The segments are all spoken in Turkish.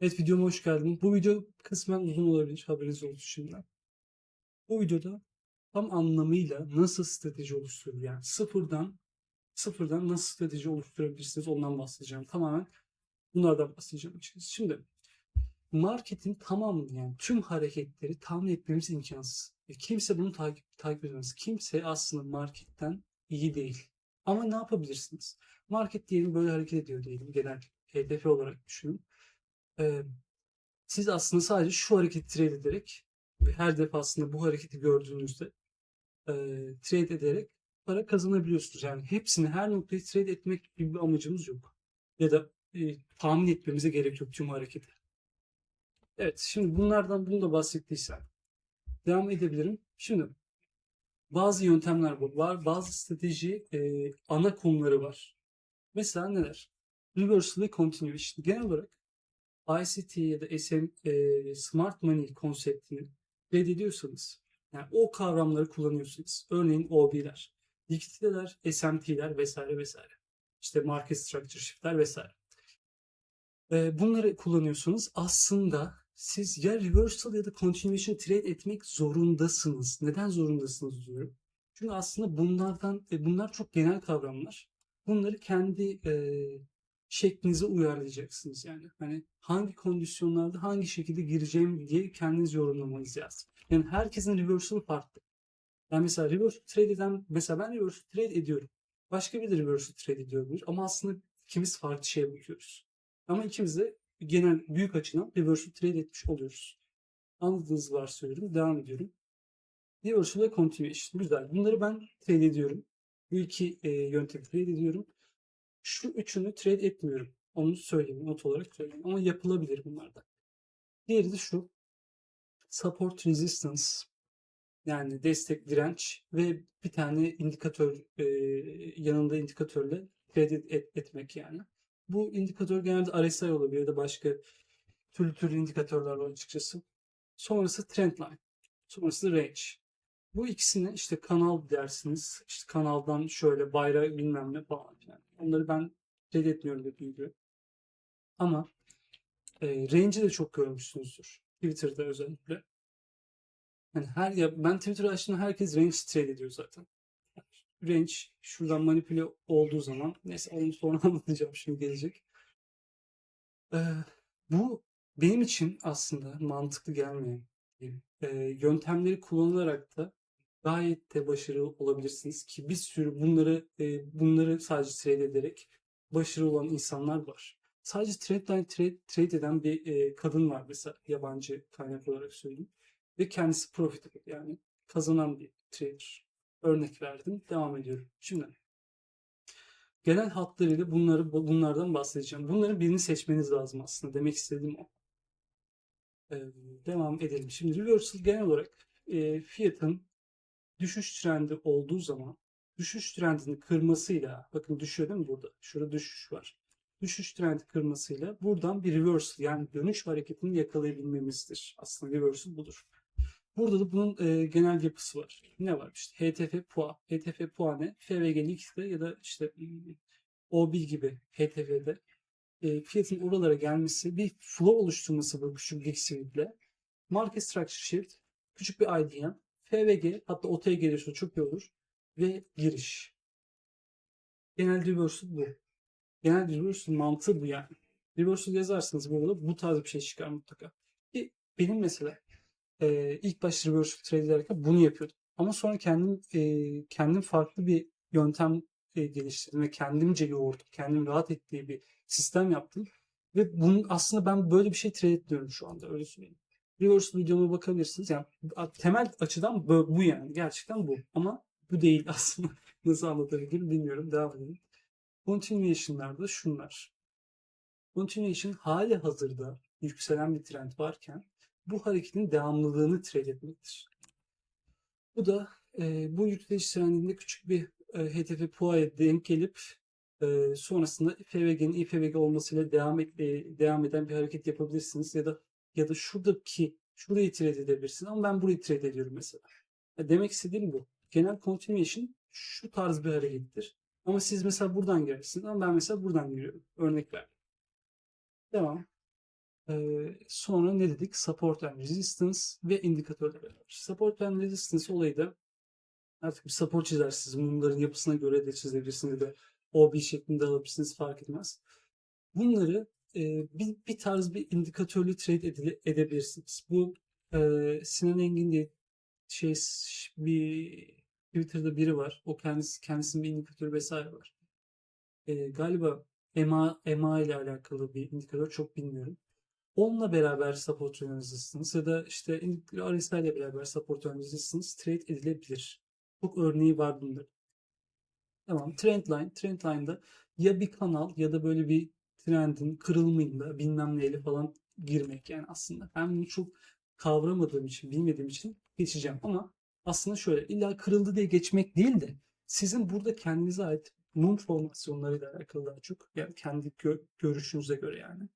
Evet videoma hoş geldin. Bu video kısmen uzun olabilir haberiniz olsun şimdiden. Bu videoda tam anlamıyla nasıl strateji oluşturulur yani sıfırdan sıfırdan nasıl strateji oluşturabilirsiniz ondan bahsedeceğim. Tamamen bunlardan bahsedeceğim. Şimdi marketin tamamını yani tüm hareketleri tahmin etmemiz imkansız. E, kimse bunu takip, takip edemez. Kimse aslında marketten iyi değil. Ama ne yapabilirsiniz? Market diyelim böyle hareket ediyor diyelim genel hedef olarak düşünün. Ee, siz aslında sadece şu hareketi trade ederek her defasında bu hareketi gördüğünüzde e, trade ederek para kazanabiliyorsunuz. Yani hepsini her noktayı trade etmek gibi bir amacımız yok. Ya da e, tahmin etmemize gerek yok tüm hareketi. Evet şimdi bunlardan bunu da bahsettiysem devam edebilirim. Şimdi bazı yöntemler var. Bazı strateji e, ana konuları var. Mesela neler? Reversal ve Continuation. Genel olarak ICT ya da SM, e, Smart Money konseptini reddediyorsanız, yani o kavramları kullanıyorsunuz. Örneğin OB'ler, likiditeler, SMT'ler vesaire vesaire. İşte Market Structure Shift'ler vesaire. E, bunları kullanıyorsunuz. Aslında siz ya reversal ya da continuation trade etmek zorundasınız. Neden zorundasınız diyorum. Çünkü aslında bunlardan e, bunlar çok genel kavramlar. Bunları kendi e, şeklinize uyarlayacaksınız yani. Hani hangi kondisyonlarda hangi şekilde gireceğim diye kendiniz yorumlamanız lazım. Yani herkesin reversal farklı. Yani mesela reverse trade eden, mesela ben reverse trade ediyorum. Başka biri de reverse trade ediyor ama aslında ikimiz farklı şeye bakıyoruz. Ama ikimiz de genel büyük açıdan reverse trade etmiş oluyoruz. Anladığınızı varsayıyorum. Devam ediyorum. Reversal ve continuation. Güzel. Bunları ben trade ediyorum. Bu iki e, yöntemi trade ediyorum. Şu üçünü trade etmiyorum. Onu söyleyeyim. Not olarak söyleyeyim. Ama yapılabilir bunlardan. Diğeri de şu. Support resistance. Yani destek direnç ve bir tane indikatör e, yanında indikatörle trade et, etmek yani. Bu indikatör genelde RSI olabilir ya da başka türlü türlü indikatörler var açıkçası. Sonrası trendline. Sonrası range. Bu ikisini işte kanal dersiniz. İşte kanaldan şöyle bayrağı bilmem ne falan filan. Onları ben trade etmiyorum dediğim gibi. Ama e, range'i de çok görmüşsünüzdür. Twitter'da özellikle. Yani her ya ben Twitter açtığımda herkes range trade ediyor zaten. Range şuradan manipüle olduğu zaman neyse onu sonra anlatacağım şimdi gelecek. Ee, bu benim için aslında mantıklı gelmeyen e, yöntemleri kullanılarak da gayet de başarılı olabilirsiniz ki bir sürü bunları e, bunları sadece trade ederek başarılı olan insanlar var. Sadece trade trade, trade eden bir e, kadın var mesela yabancı kaynak olarak söyleyeyim. Ve kendisi profitable yani kazanan bir trader. Örnek verdim. Devam ediyorum. Şimdi genel hatlarıyla bunları bunlardan bahsedeceğim. Bunların birini seçmeniz lazım aslında. Demek istediğim o. Ee, devam edelim. Şimdi reversal genel olarak e, fiyatın düşüş trendi olduğu zaman düşüş trendini kırmasıyla bakın düşüyor değil mi burada? Şurada düşüş var. Düşüş trendi kırmasıyla buradan bir reversal yani dönüş hareketini yakalayabilmemizdir. Aslında reversal budur. Burada da bunun e, genel yapısı var. Ne var? İşte HTF PUA. HTF PUA ne? FVG'likte ya da işte OB gibi HTF'de e, fiyatın oralara gelmesi, bir flow oluşturması bu küçük Sweep'le. Market Structure Shift, küçük bir IDM, FVG hatta OT'ye gelirse çok iyi olur ve giriş. Genel reversal bu. Genel reversal mantığı bu yani. Reversal yazarsanız burada bu tarz bir şey çıkar mutlaka. Ki benim mesela e, ilk başta reversal trade ederken bunu yapıyordum. Ama sonra kendim e, kendim farklı bir yöntem e, geliştirdim ve kendimce yoğurdum. Kendim rahat ettiği bir sistem yaptım. Ve bunun aslında ben böyle bir şey trade ediyorum şu anda öyle söyleyeyim. Reversal videoma bakabilirsiniz. Yani temel açıdan bu yani. Gerçekten bu. Ama bu değil aslında. Nasıl anlatabilirim bilmiyorum. Devam edelim. Continuation'larda şunlar. Continuation hali hazırda yükselen bir trend varken bu hareketin devamlılığını trade etmektir. Bu da e, bu yükseliş trendinde küçük bir e, HTF PUA'ya denk gelip e, sonrasında FVG'nin IFVG olmasıyla devam, et, e, devam eden bir hareket yapabilirsiniz ya da ya da şuradaki şurayı trade edebilirsiniz ama ben burayı trade ediyorum mesela. Ya demek istediğim bu. Genel continuation şu tarz bir harekettir. Ama siz mesela buradan gelirsiniz ama ben mesela buradan giriyorum. Örnek verdim. Devam. Ee, sonra ne dedik? Support and resistance ve indikatörle beraber. Support and resistance olayı da artık bir support çizersiniz. Mumların yapısına göre de çizebilirsiniz ya da OB şeklinde alabilirsiniz fark etmez. Bunları e, bir, bir tarz bir indikatörlü trade edile- edebilirsiniz. Bu e, Sinan Engin diye şey bir Twitter'da biri var. O kendisi kendisinin bir indikatörü vesaire var. E, galiba EMA, EMA ile alakalı bir indikatör çok bilmiyorum. Onunla beraber support resistance ya da işte RSI ile beraber support resistance trade edilebilir. Çok örneği var bunların. Tamam. Trendline. Trendline'da ya bir kanal ya da böyle bir trendin kırılımıyla bilmem neyle falan girmek yani aslında. Ben bunu çok kavramadığım için, bilmediğim için geçeceğim ama aslında şöyle illa kırıldı diye geçmek değil de sizin burada kendinize ait mum formasyonlarıyla alakalı daha çok yani kendi gö- görüşünüze göre yani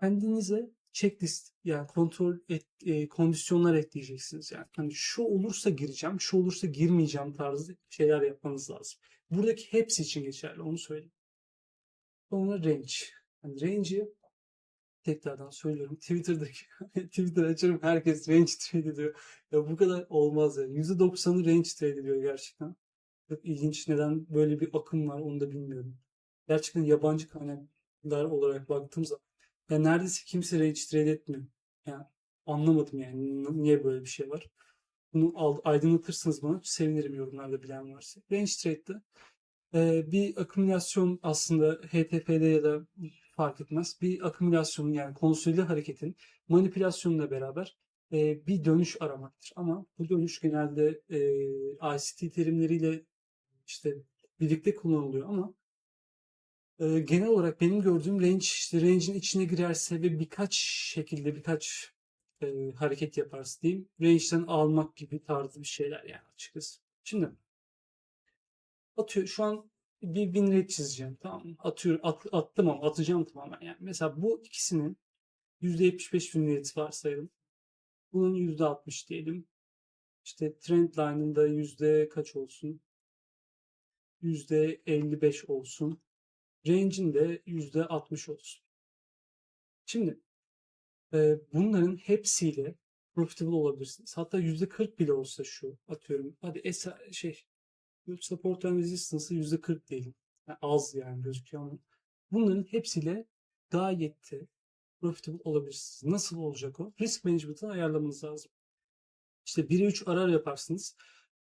kendinize checklist yani kontrol et, e, kondisyonlar ekleyeceksiniz yani. Hani şu olursa gireceğim, şu olursa girmeyeceğim tarzı şeyler yapmanız lazım. Buradaki hepsi için geçerli onu söyleyeyim. Sonra range. Yani range'i tekrardan söylüyorum. Twitter'daki Twitter açıyorum herkes range trade ediyor. Ya bu kadar olmaz ya. %90'ı range trade ediyor gerçekten. Çok ilginç. Neden böyle bir akım var onu da bilmiyorum. Gerçekten yabancı kaynaklar olarak baktığım zaman ya neredeyse kimse range trade etmiyor. Yani anlamadım yani niye böyle bir şey var. Bunu aydınlatırsınız bana sevinirim yorumlarda bilen varsa. Range trade'de e, bir akümülasyon aslında HTF'de ya da fark etmez. Bir akümülasyonun yani konsolide hareketin manipülasyonuyla beraber e, bir dönüş aramaktır. Ama bu dönüş genelde e, ICT terimleriyle işte birlikte kullanılıyor ama e, genel olarak benim gördüğüm range işte range'in içine girerse ve birkaç şekilde birkaç e, hareket yaparsa diyeyim range'den almak gibi tarzı bir şeyler yani açıkçası. Şimdi atıyor şu an bir win rate çizeceğim tamam mı? Atıyor, at, attım ama atacağım tamamen yani. Mesela bu ikisinin %75 win rate varsayalım. Bunun %60 diyelim. İşte trend line'ın da yüzde kaç olsun? %55 olsun. Range'in de %60 olsun. Şimdi e, bunların hepsiyle profitable olabilirsiniz. Hatta %40 bile olsa şu atıyorum. Hadi esa, şey support and resistance'ı %40 diyelim. Yani az yani gözüküyor ama bunların hepsiyle gayet profitable olabilirsiniz. Nasıl olacak o? Risk management'ı ayarlamanız lazım. İşte 1'e 3 arar yaparsınız.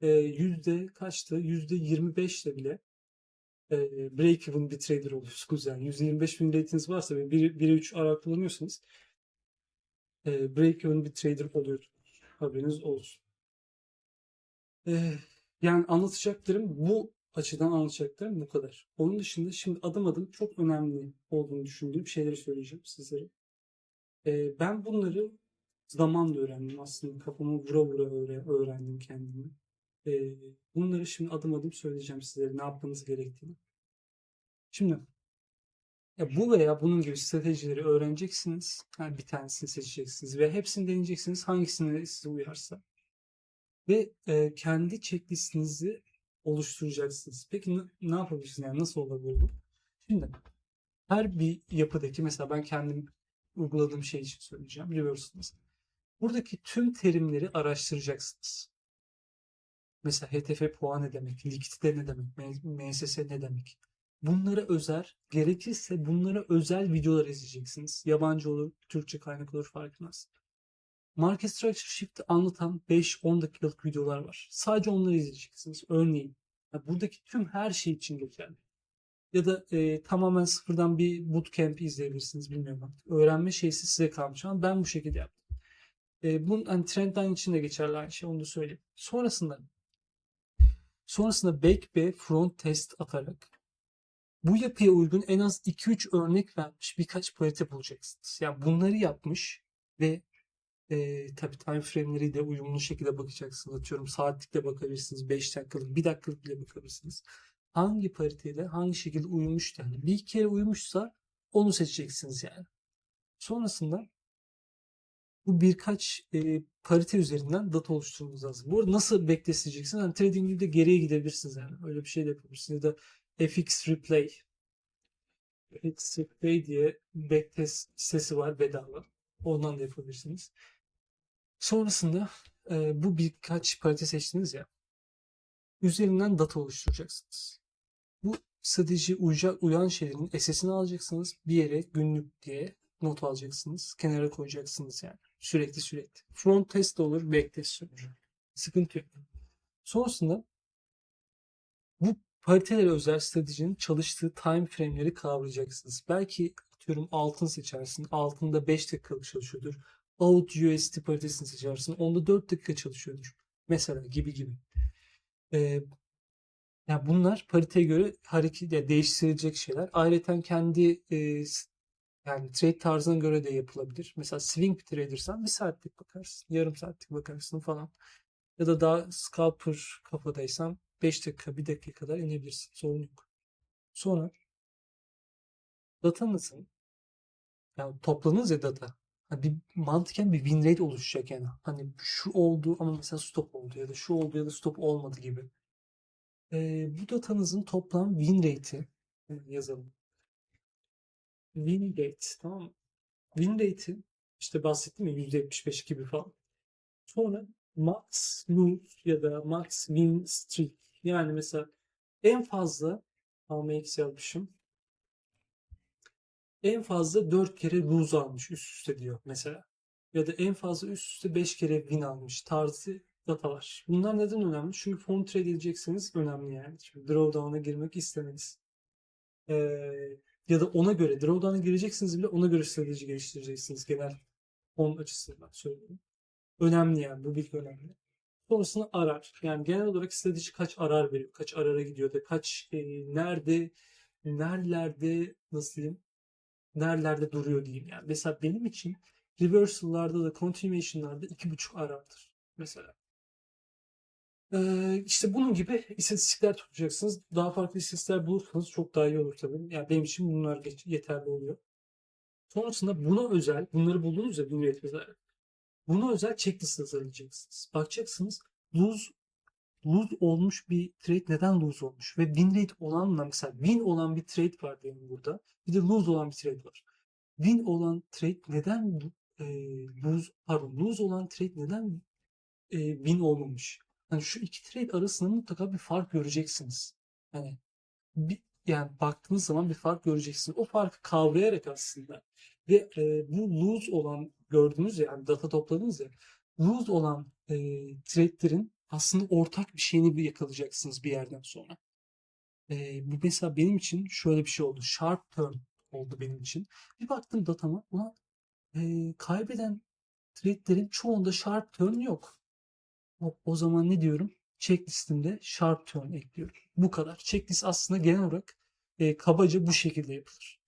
E, yüzde kaçtı? Yüzde 25 ile bile e, break even bir trader oluyorsunuz. Yani %25 win rate'iniz varsa ve 1'e 3 arar kullanıyorsanız e, break even bir trader oluyorsunuz. Haberiniz olsun. E, yani anlatacaklarım bu açıdan anlatacaklarım bu kadar. Onun dışında şimdi adım adım çok önemli olduğunu düşündüğüm şeyleri söyleyeceğim sizlere. E, ben bunları zamanla öğrendim aslında. Kafama vura vura öğre- öğrendim kendimi. E, bunları şimdi adım adım söyleyeceğim sizlere ne yapmanız gerektiğini. Şimdi ya bu veya bunun gibi stratejileri öğreneceksiniz. Yani bir tanesini seçeceksiniz ve hepsini deneyeceksiniz. Hangisine size uyarsa. Ve e, kendi checklistinizi oluşturacaksınız. Peki ne, yapabilirsiniz? Yani nasıl olabilir bu? Şimdi her bir yapıdaki mesela ben kendim uyguladığım şey için söyleyeceğim. Reverse mesela. Buradaki tüm terimleri araştıracaksınız. Mesela HTF puan ne demek? Likidite ne demek? MSS ne demek? Bunlara özel, gerekirse bunlara özel videolar izleyeceksiniz. Yabancı olur, Türkçe kaynak olur fark etmez. Market Structure Shift anlatan 5-10 dakikalık videolar var. Sadece onları izleyeceksiniz. Örneğin ya buradaki tüm her şey için geçerli. Ya da e, tamamen sıfırdan bir bootcamp izleyebilirsiniz. Bilmiyorum artık. Öğrenme şeysi size kalmış ama ben bu şekilde yaptım. E, bunun hani Trendline için de geçerli aynı şey onu da söyleyeyim. Sonrasında sonrasında back ve front test atarak bu yapıya uygun en az 2-3 örnek vermiş birkaç parite bulacaksınız. Yani bunları yapmış ve e, tabii time frame'leri de uyumlu şekilde bakacaksınız. Atıyorum saatlikle bakabilirsiniz. 5 dakikalık, 1 dakikalık bile bakabilirsiniz. Hangi pariteyle hangi şekilde uyumuş yani. Bir kere uyumuşsa onu seçeceksiniz yani. Sonrasında bu birkaç e, parite üzerinden data oluşturmanız lazım. Bu arada nasıl bekleyeceksiniz? Yani trading gibi de geriye gidebilirsiniz yani. Öyle bir şey de yapabilirsiniz. Ya da FX replay Exit Pay diye backtest sitesi var bedava. Ondan da yapabilirsiniz. Sonrasında e, bu birkaç parite seçtiniz ya. Üzerinden data oluşturacaksınız. Bu strateji uyacak, uyan şeylerin SS'ini alacaksınız. Bir yere günlük diye not alacaksınız. Kenara koyacaksınız yani. Sürekli sürekli. Front test olur, back test olur. Sıkıntı yok. Sonrasında bu paritelere özel stratejinin çalıştığı time frame'leri kavrayacaksınız. Belki atıyorum altın seçersin. Altında 5 dakikalık çalışıyordur. Out USD paritesini seçersin. Onda 4 dakika çalışıyordur. Mesela gibi gibi. Ee, ya bunlar pariteye göre hareket ya değiştirilecek şeyler. Ayrıca kendi e, yani trade tarzına göre de yapılabilir. Mesela swing bir tradersan bir saatlik bakarsın, yarım saatlik bakarsın falan. Ya da daha scalper kafadaysan 5 dakika, 1 dakika kadar inebilirsin. Sorun yok. Sonra datanızın yani topladınız ya data. Hani bir mantıken bir win rate oluşacak yani. Hani şu oldu ama mesela stop oldu ya da şu oldu ya da stop olmadı gibi. Ee, bu datanızın toplam win rate'i yazalım. Win rate tamam mı? Win rate'i işte bahsettim ya %75 gibi falan. Sonra max lose ya da max win streak. Yani mesela en fazla AMX yazmışım. En fazla 4 kere lose almış üst üste diyor mesela. Ya da en fazla üst üste 5 kere win almış tarzı data var. Bunlar neden önemli? Çünkü form trade edecekseniz önemli yani. Şimdi drawdown'a girmek istemeniz. Ee, ya da ona göre drawdown'a gireceksiniz bile ona göre strateji geliştireceksiniz genel fon açısından söylüyorum. Önemli yani bu bilgi önemli. Sonrasında arar. Yani genel olarak strateji kaç arar veriyor, kaç arara gidiyor da kaç e, nerede nerelerde nasıl diyeyim nerelerde duruyor diyeyim yani. Mesela benim için reversal'larda da continuation'larda iki buçuk arardır mesela. Ee, işte bunun gibi istatistikler tutacaksınız. Daha farklı istatistikler bulursanız çok daha iyi olur tabii. Yani benim için bunlar geç- yeterli oluyor. Sonrasında buna özel, bunları buldunuz ya bunu vesaire. Buna özel checklist hazırlayacaksınız. Bakacaksınız lose lose olmuş bir trade neden lose olmuş ve win rate olanla mesela win olan bir trade var diyelim burada. Bir de lose olan bir trade var. Win olan trade neden e, lose pardon lose olan trade neden e, win olmamış? Hani şu iki trade arasında mutlaka bir fark göreceksiniz. Hani bir, yani baktığınız zaman bir fark göreceksiniz. O farkı kavrayarak aslında ve e, bu lose olan gördüğünüz ya yani data topladınız ya lose olan e, trade'lerin aslında ortak bir şeyini bir yakalayacaksınız bir yerden sonra. E, bu mesela benim için şöyle bir şey oldu. Sharp turn oldu benim için. Bir baktım datama ulan e, kaybeden trade'lerin çoğunda sharp turn yok. O, o zaman ne diyorum? Checklistimde sharp turn ekliyorum. Bu kadar. Checklist aslında genel olarak e, kabaca bu şekilde yapılır.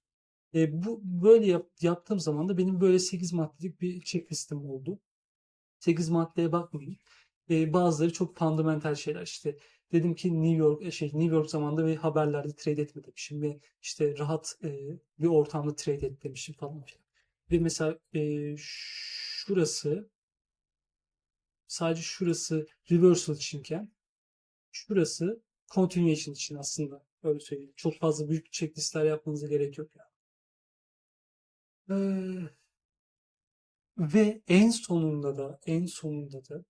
E, bu böyle yap- yaptığım zaman da benim böyle 8 maddelik bir checklistim oldu. 8 maddeye bakmayın. E, bazıları çok fundamental şeyler işte. Dedim ki New York e, şey New York zamanında ve haberlerde trade etme demişim ve işte rahat e, bir ortamda trade et demişim falan filan. Ve mesela e, şurası sadece şurası reversal içinken şurası continuation için aslında öyle söyleyeyim. Çok fazla büyük checklistler yapmanıza gerek yok yani. Ee, ve en sonunda da en sonunda da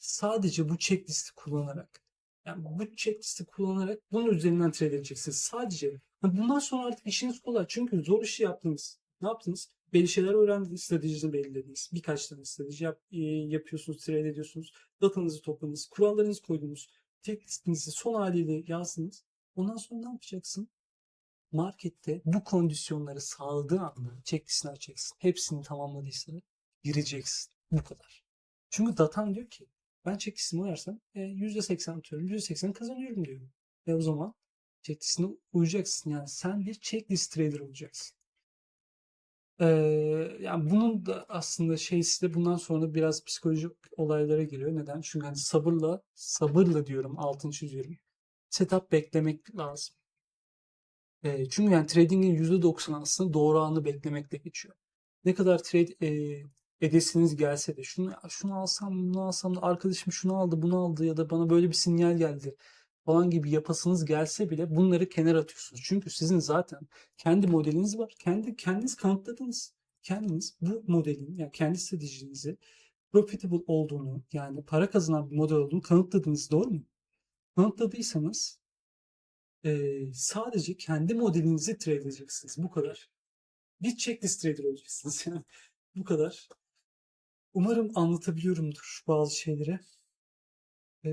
sadece bu checklisti kullanarak yani bu checklisti kullanarak bunun üzerinden trade edeceksiniz. Sadece. Bundan sonra artık işiniz kolay. Çünkü zor işi yaptınız. Ne yaptınız? Belli şeyler öğrendiniz. Stratejinizi belirlediniz. Birkaç tane strateji yap, e, yapıyorsunuz, trade ediyorsunuz. Datanızı topladınız. Kurallarınızı koydunuz. Checklistinizi son haliyle yazdınız. Ondan sonra ne yapacaksın? markette bu kondisyonları sağladığı anda checklistini açacaksın. Hepsini tamamladıysa gireceksin. Bu kadar. Çünkü datan diyor ki ben checklistimi uyarsam e, %80 atıyorum. %80 kazanıyorum diyor. Ve o zaman checklistine uyacaksın. Yani sen bir checklist trader olacaksın. Ee, yani bunun da aslında şeysi de bundan sonra biraz psikolojik olaylara giriyor. Neden? Çünkü hani sabırla, sabırla diyorum, altını çiziyorum. Setup beklemek lazım. E, çünkü yani trading'in %90 aslında doğru anı beklemekle geçiyor. Ne kadar trade e, edesiniz gelse de şunu şunu alsam bunu alsam da arkadaşım şunu aldı bunu aldı ya da bana böyle bir sinyal geldi. falan gibi yapasınız gelse bile bunları kenara atıyorsunuz. Çünkü sizin zaten kendi modeliniz var. Kendi kendiniz kanıtladınız. Kendiniz bu modelin yani kendi stratejinizi profitable olduğunu yani para kazanan bir model olduğunu kanıtladınız. Doğru mu? Kanıtladıysanız eee, sadece kendi modelinizi trade edeceksiniz. Bu kadar. Bir checklist trader olacaksınız. Yani bu kadar. Umarım anlatabiliyorumdur bazı şeyleri. Ee,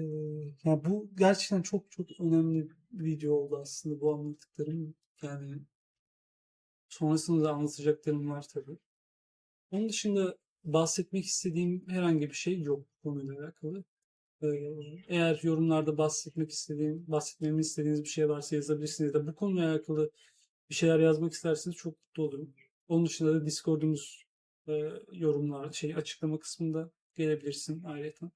yani bu gerçekten çok çok önemli bir video oldu aslında bu anlattıklarım. Yani sonrasında da anlatacaklarım var tabii. Onun dışında bahsetmek istediğim herhangi bir şey yok konuyla alakalı. Ee, eğer yorumlarda bahsetmek istediğim, bahsetmemi istediğiniz bir şey varsa yazabilirsiniz. Ya da bu konuyla alakalı bir şeyler yazmak isterseniz çok mutlu olurum. Onun dışında da Discord'umuz e, yorumlar, şey açıklama kısmında gelebilirsin ayrıca.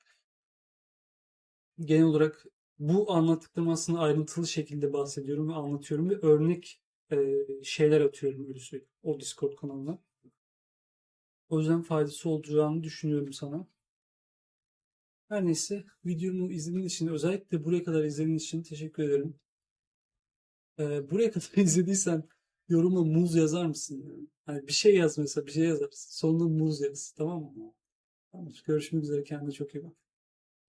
Genel olarak bu anlattıklarım aslında ayrıntılı şekilde bahsediyorum ve anlatıyorum ve örnek e, şeyler atıyorum öyle söyleyeyim o Discord kanalına. O yüzden faydası olacağını düşünüyorum sana. Her neyse videomu izlediğin için özellikle buraya kadar izlediğin için teşekkür ederim. Ee, buraya kadar izlediysen yoruma muz yazar mısın? Yani? Hani bir şey yaz mesela bir şey yazarsın. Sonuna muz yaz tamam mı? Tamam. Görüşmek üzere kendine çok iyi bak.